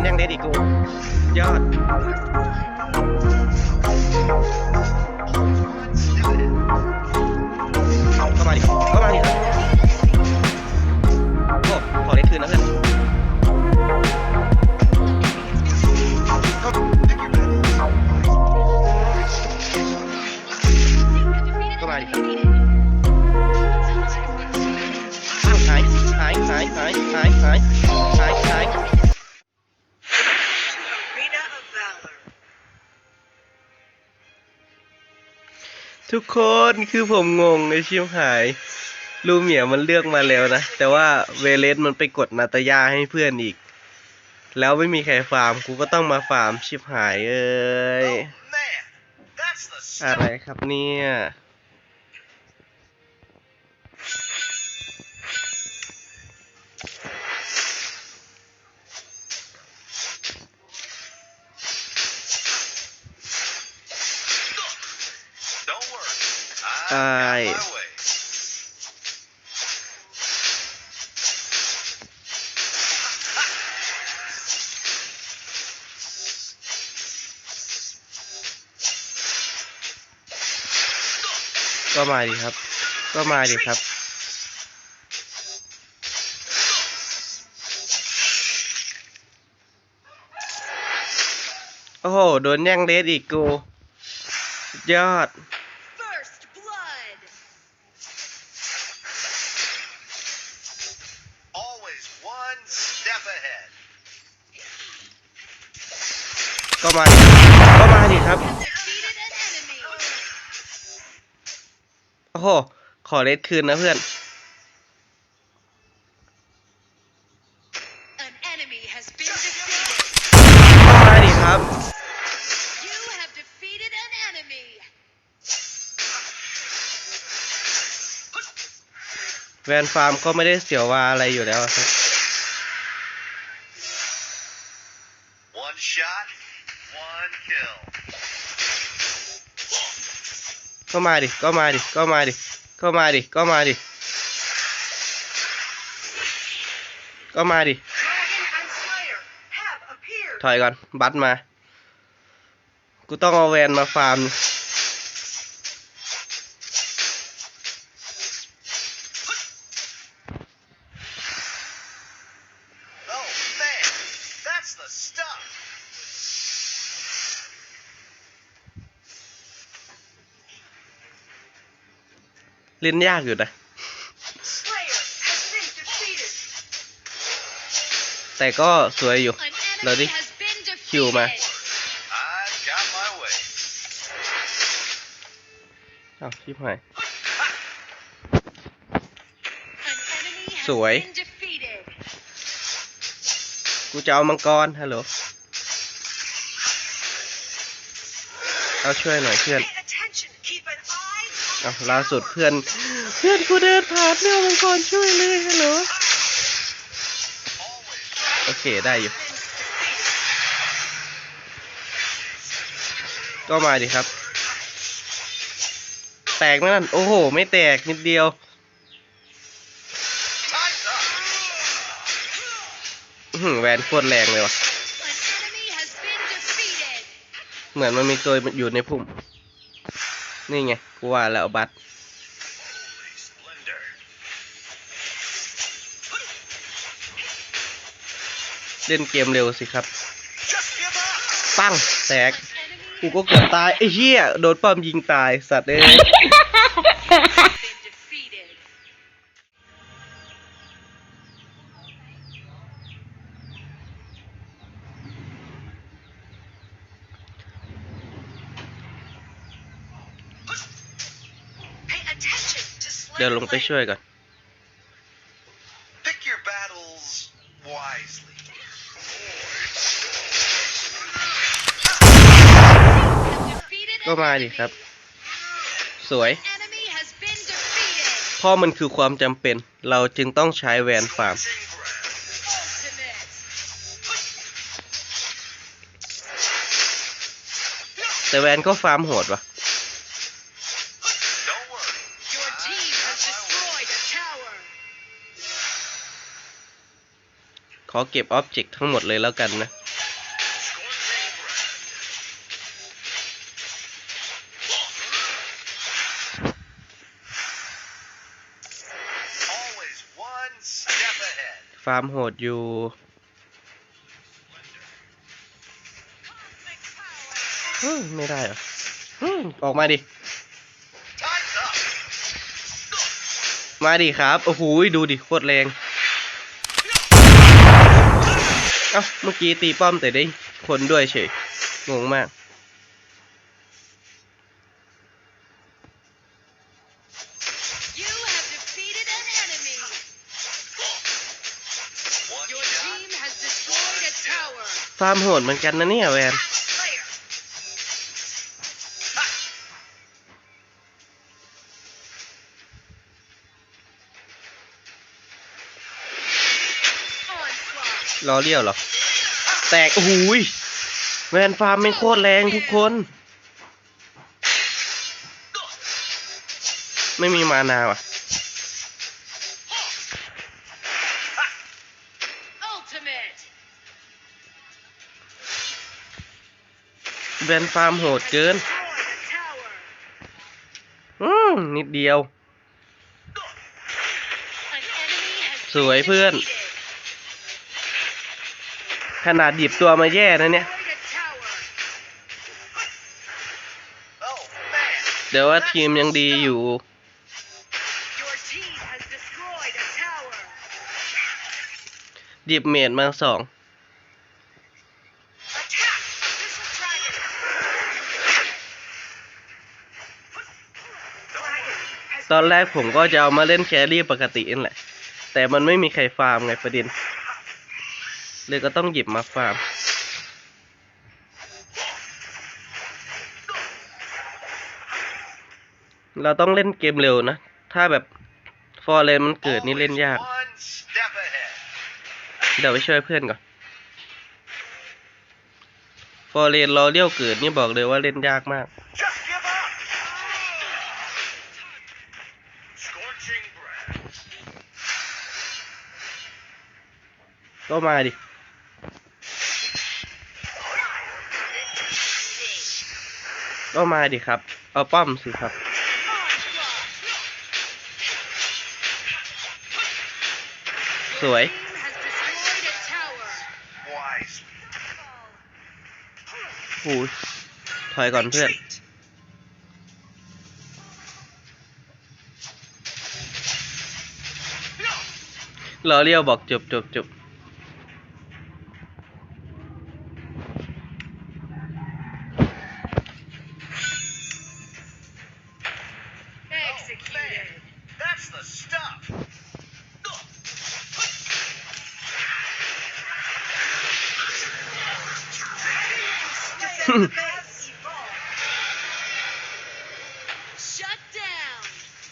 นยังเด็ดอีกกูยอดก็มาดิก็มาดิครับโอ้ขอเล็กคืนนะเพื่อนก็มาดิครับอ้าวหายหายหายหายหายหายหาย ทุกคนคือผมงงในชิมหาย ลูเหมียมันเลือกมาแล้วนะ แต่ว่าเวเลสมันไปกดนาตายาให้เพื่อนอีก แล้วไม่มีใครฟาร์มกูก็ต้องมาฟาร์มชิบหายเอ้ย Oh man, that's the อะไร stuff. ครับเนี่ย Don't worry. I Aye. got my way. ก็มาดิครับ ก็มาดิครับ โอ้โห โดนแย่งเลสอีกกูสุดยอด ก็มาดิก็มาดิครับ Defeated an enemy. โอ้โห ขอเลสคืนนะเพื่อน An enemy has been defeated. ก็มาดิครับ You have defeated an enemy. แวนฟาร์มก็ไม่ได้เสียววาอะไรอยู่แล้วอะครับ có mai đi có mai đi có mai đi có mai đi có mai đi có mai đi thôi con, bắt mà. Cú to ngò vèn mà phàm เล่นยากอยู่นะ แต่ก็สวยอยู่ เราดิคิวมาอ้าวชิบหายสวย กูจะเอามังกรฮัลโหล เอาช่วยหน่อยเพื่อน เอาล่าสุดเพื่อน เพื่อนกูเดินผ่านเรื่องมังกรช่วยเลยฮัลโหล always. โอเคได้อยู่ ก็มาดิครับ แตกไหมนั่น โอ้โห ไม่แตกนิดเดียว Time's up. อื้อหือแวนโคตรแรงเลยว่ะ An enemy has been defeated. เหมือนมันมีตัวอยู่ในพุ่ม นี่ไงกูว่าแล้วบัตรเล่นเกมเร็วสิครับ ปั้งแตก กูก็เกือบตายไอ้เหี้ย โดนป้อมยิงตายสัตว์เอ้ย เดี๋ยวลงไปช่วยก่อน Pick your battles wisely. ก็มาดิครับ สวย Enemy has been defeated. เพราะมันคือความจำเป็น เราจึงต้องใช้แวนฟาร์ม Cleansing breath. Ultimate. แต่แวนก็ฟาร์มโหดว่ะ ขอเก็บออบเจกต์ทั้งหมดเลยแล้วกันนะ ฟาร์มโหดอยู่ไม่ได้เหรออออกมาดิ มาดิครับ โอ้โห ดูดิ โคตรแรง เอ้าเมื่อกี้ตีป้อมแต่ได้คนด้วยเฉยงงมาก You have defeated an enemy. One Your shot. team has destroyed a tower. ฟาร์มโหดเหมือนกันนะเนี่ยแวน ล้อเลี้ยวเหรอ แตกโอ้โหยแวนฟาร์มไม่โคตรแรงทุกคน ไม่มีมานาว่ะแวนฟาร์มโหดเกิน อืมนิดเดียว สวยเพื่อน ขนาดหยิบตัวมาแย่นะเนี่ย เดี๋ยวว่าทีมยังดีอยู่ Your team has destroyed a tower. หยิบเมดมาสองตอนแรกผมก็จะเอามาเล่นแครี่ปกตินั่นแหละ แต่มันไม่มีใครฟาร์มไงประเด็น เลยก็ต้องหยิบมาฟาร์มเราต้องเล่นเกมเร็วนะ ถ้าแบบฟอร์เรนมันเกิดนี่เล่นยาก เดี๋ยวไปช่วยเพื่อนก่อน ฟอร์เรนรอเลี้ยวเกิดนี่บอกเลยว่าเล่นยากมาก ก็มาดิ ก็มาดิครับ เอาป้อมสิครับ สวย หูถอยก่อนเพื่อน Retreat. รอเลี้ยวบอกจบจบจบ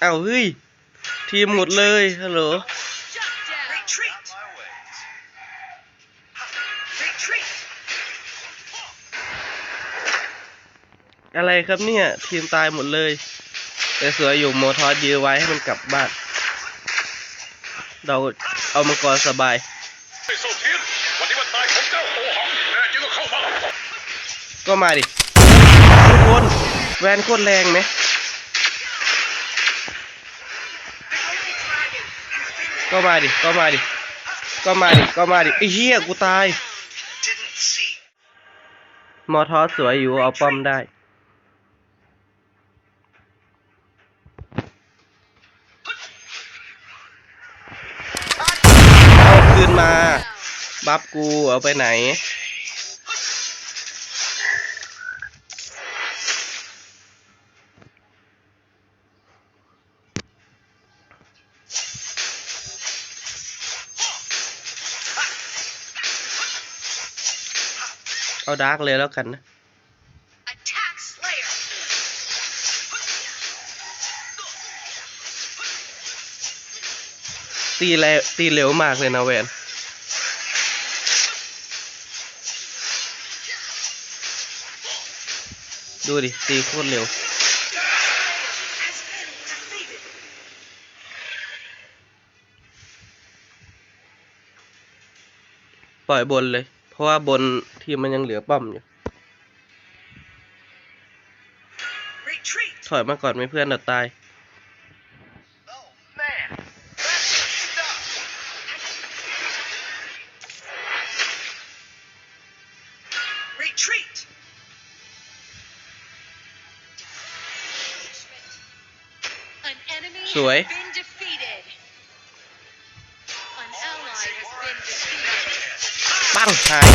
เอาเฮ้ย ทีมหมดเลยฮัลโหล Shut down. Retreat. my ways. Retreat. อะไรครับเนี่ย ทีมตายหมดเลยแต่สวยอยู่โมทอสยื้อไว้ให้มันกลับบ้าน เราเอามังกรสบายไอ้โซเทียนวันนี้วันตายของเจ้าโอหังแน่จริงก็เข้ามาก็มาดิทุกคนแวนโคตรแรงไหม ก็มาดิ ก็มาดิ ก็มาดิ ก็มาดิไอ้เหี้ยกูตาย มอทอสสวยอยู่เอาป้อมได้เอาคืนมา บัฟกูเอาไปไหน เอาดาร์กเลยแล้วกันนะ Attack Slayer. ตีเร็วตีเร็วมากเลยนะแวนดูดิ ตีโคตรเร็วมปล่อยบนเลยเพ ราะว่าบนทีมมันยังเหลือป้อมอยู่ Retreat. ถอยมาก่อนไหม่เพื่อนเราตาย Oh man, that's the stuff. Retreat. An enemy สวย ปังหาย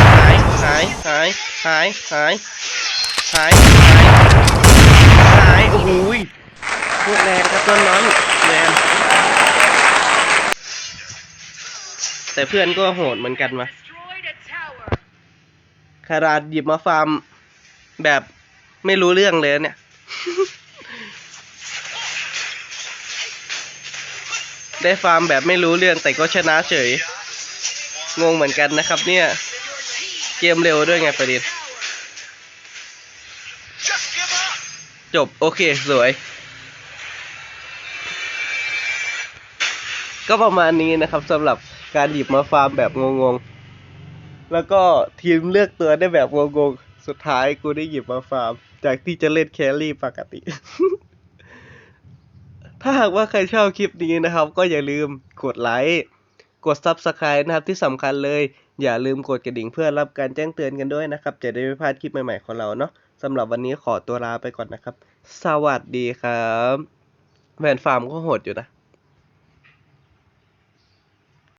หายหายหายหายหายหายหายโอ้โหยพูดแรงครับต้นน้องแรงแต่เพื่อนก็โหดเหมือนกันมาคาราดหยิบมาฟาร์มแบบไม่รู้เรื่องเลยเนี่ยได้ฟาร์มแบบไม่รู้เรื่องแต่ก็ชนะเฉย งงเหมือนกันนะครับ เนี่ย เกมเร็วด้วยไงประเด็นจบ โอเค สวย ก็ประมาณนี้นะครับสำหรับการหยิบมาฟาร์มแบบงงๆ แล้วก็ทีมเลือกตัวได้แบบงงๆ สุดท้ายกูได้หยิบมาฟาร์ม จากที่จะเล่นแครี่ปกติ ถ้าหากว่าใครชอบคลิปนี้นะครับ ก็อย่าลืมกดไลค์ กด Subscribe นะครับที่สำคัญเลย อย่าลืมกดกระดิ่งเพื่อรับการแจ้งเตือนกันด้วยนะครับ จะได้ไม่พลาดคลิปใหม่ๆของเราเนาะสำหรับวันนี้ขอตัวลาไปก่อนนะครับ สวัสดีครับแฟนฟาร์มก็โหดอยู่นะ